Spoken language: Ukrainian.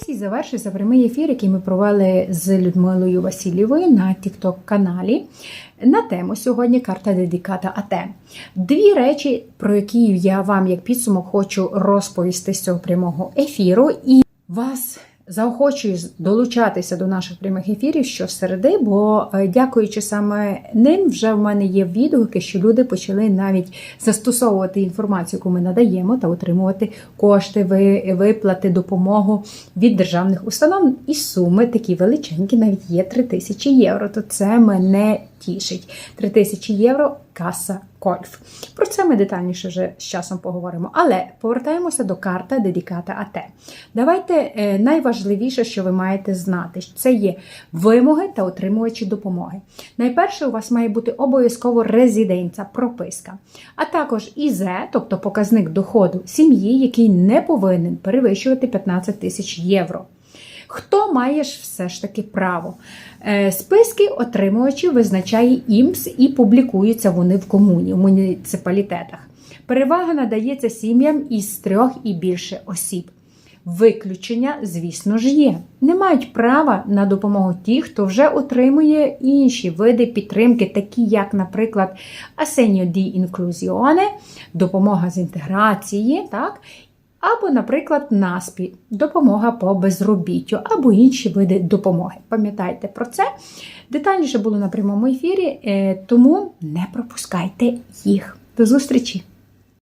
Ось і завершився прямий ефір, який ми провели з Людмилою Васильєвою на TikTok каналі на тему сьогодні карта Дедиката АТ. Дві речі, про які я вам як підсумок хочу розповісти з цього прямого ефіру, і вас заохочую долучатися до наших прямих ефірів щосереди, бо е, дякуючи саме ним, вже в мене є відгуки, що люди почали навіть застосовувати інформацію, яку ми надаємо, та отримувати кошти, виплати, допомогу від державних установ. І суми такі величенькі, навіть є 3 тисячі євро. То це мене тішить. 3 тисячі євро каса Кольф. Про це ми детальніше вже з часом поговоримо. Але повертаємося до карта Дедиката АТ. Давайте е, найважливіше, що ви маєте знати, це є вимоги та отримувачі допомоги. Найперше, у вас має бути обов'язково резиденця, прописка, а також ІЗЕ, тобто показник доходу сім'ї, який не повинен перевищувати 15 тисяч євро. Хто має ж все ж таки право? Е, Списки отримувачів визначає ІМС і публікуються вони в комуні, в муніципалітетах. Перевага надається сім'ям із трьох і більше осіб. Виключення, звісно ж, є. Не мають права на допомогу ті, хто вже отримує інші види підтримки, такі як, наприклад, Assegno di Inclusione, допомога з інтеграції, так? Або, наприклад, наспі, допомога по безробіттю, або інші види допомоги. Пам'ятайте про це. Детальніше було на прямому ефірі, е, тому не пропускайте їх. До зустрічі!